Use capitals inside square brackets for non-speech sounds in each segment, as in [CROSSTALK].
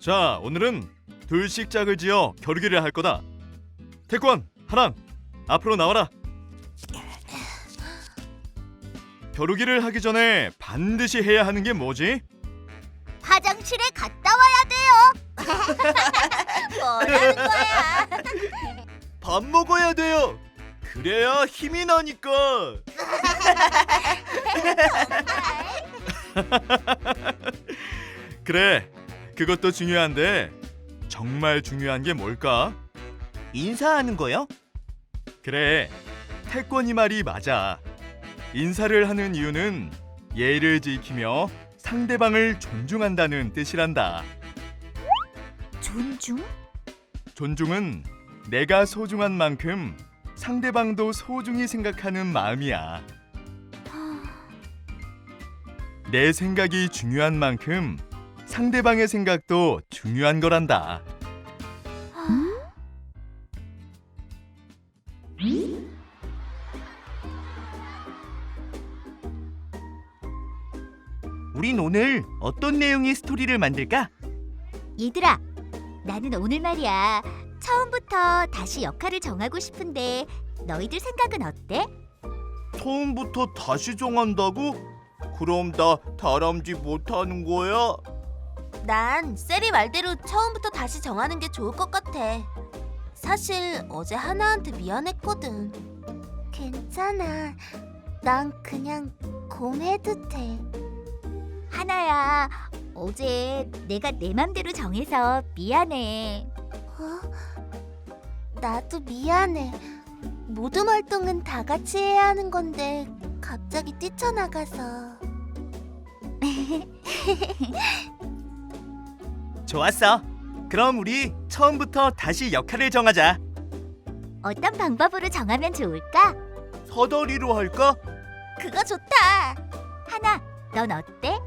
자, 오늘은 둘씩 짝을 지어 겨루기를 할 거다. 태권, 하랑, 앞으로 나와라. 겨루기를 하기 전에 반드시 해야 하는 게 뭐지? 화장실에 갔다 와야 돼요. [LAUGHS] 뭐라는 거야? 밥 먹어야 돼요. 그래야 힘이 나니까. [LAUGHS] [LAUGHS] 그래, 그것도 중요한데 정말 중요한 게 뭘까? 인사하는 거요? 그래, 태권이 말이 맞아. 인사를 하는 이유는 예의를 지키며 상대방을 존중한다는 뜻이란다. 존중? 존중은 내가 소중한 만큼 상대방도 소중히 생각하는 마음이야. 내 생각이 중요한 만큼 상대방의 생각도 중요한 거란다. 우린 오늘 어떤 내용의 스토리를 만들까? 얘들아, 나는 오늘 말이야. 처음부터 다시 역할을 정하고 싶은데 너희들 생각은 어때? 처음부터 다시 정한다고? 그럼 나 다람쥐 못하는 거야? 난 세리 말대로 처음부터 다시 정하는 게 좋을 것 같아. 사실 어제 하나한테 미안했거든. 괜찮아. 난 그냥 곰해도 돼. 하나야, 어제 내가 내 맘대로 정해서 미안해. 어? 나도 미안해. 모든 활동은 다 같이 해야 하는 건데 갑자기 뛰쳐나가서. [LAUGHS] 좋았어. 그럼 우리 처음부터 다시 역할을 정하자. 어떤 방법으로 정하면 좋을까? 서더리로 할까? 그거 좋다. 하나, 넌 어때?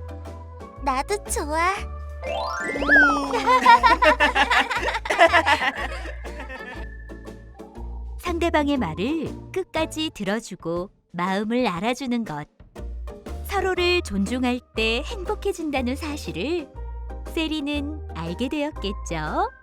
나도 좋아. [LAUGHS] 상대방의 말을 끝까지 들어주고 마음을 알아주는 것. 서로를 존중할 때 행복해진다는 사실을 세리는 알게 되었겠죠.